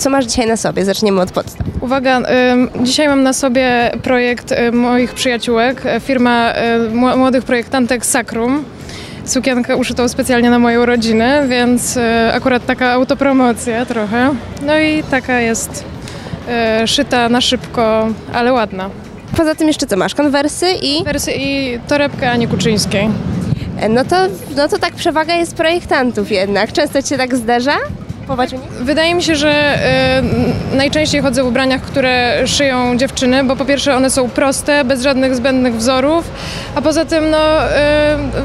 Co masz dzisiaj na sobie? Zaczniemy od podstaw. Uwaga, dzisiaj mam na sobie projekt y, moich przyjaciółek, y, firma y, mł- młodych projektantek Sacrum. Sukienkę uszytą specjalnie na moją rodzinę, więc akurat taka autopromocja trochę. No i taka jest y, szyta na szybko, ale ładna. Poza tym jeszcze co masz? Konwersy i... Wersy i torebkę Ani Kuczyńskiej. E, No to, no to tak przewaga jest projektantów jednak. Często ci się tak zdarza? Kupować u nich? Wydaje mi się, że y, najczęściej chodzę w ubraniach, które szyją dziewczyny, bo po pierwsze one są proste, bez żadnych zbędnych wzorów, a poza tym no,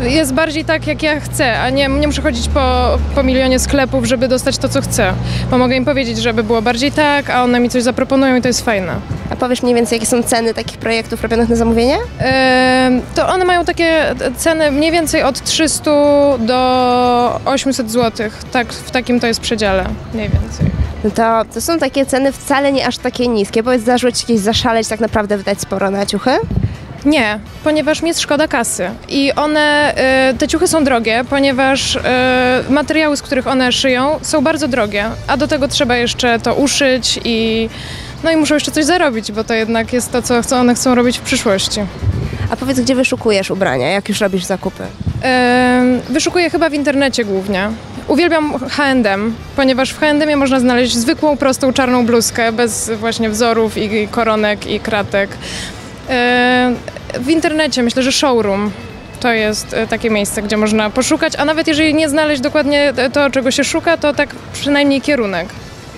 y, jest bardziej tak, jak ja chcę, a nie, nie muszę chodzić po, po milionie sklepów, żeby dostać to, co chcę. Bo mogę im powiedzieć, żeby było bardziej tak, a one mi coś zaproponują i to jest fajne. A powiesz mniej więcej, jakie są ceny takich projektów robionych na zamówienie? Em, To one mają takie ceny mniej więcej od 300 do 800 zł. Tak, w takim to jest przedziale, mniej więcej. No to, to są takie ceny wcale nie aż takie niskie. Powiedz, zdarzyło ci kiedyś zaszaleć, tak naprawdę wydać sporo na ciuchy? Nie, ponieważ mi jest szkoda kasy. I one, y, te ciuchy są drogie, ponieważ y, materiały, z których one szyją, są bardzo drogie. A do tego trzeba jeszcze to uszyć i no i muszą jeszcze coś zarobić, bo to jednak jest to, co one chcą robić w przyszłości. A powiedz, gdzie wyszukujesz ubrania, jak już robisz zakupy? Wyszukuję chyba w internecie głównie. Uwielbiam H&M, ponieważ w H&M można znaleźć zwykłą, prostą, czarną bluzkę bez właśnie wzorów i koronek i kratek. W internecie myślę, że showroom to jest e, takie miejsce, gdzie można poszukać, a nawet jeżeli nie znaleźć dokładnie to, czego się szuka, to tak przynajmniej kierunek.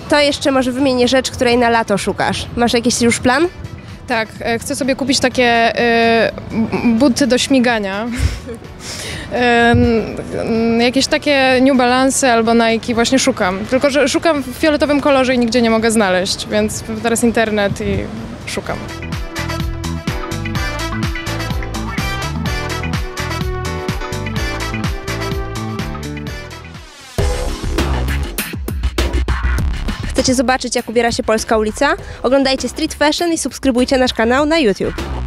To jeszcze może wymienię rzecz, której na lato szukasz. Masz jakiś już plan? Tak, e, chcę sobie kupić takie e, buty do śmigania. Jakieś takie New Balance albo Nike właśnie szukam. Tylko, że szukam w fioletowym kolorze i nigdzie nie mogę znaleźć, więc teraz internet i szukam. Chcecie zobaczyć, jak ubiera się polska ulica? Oglądajcie Street Fashion i subskrybujcie nasz kanał na YouTube.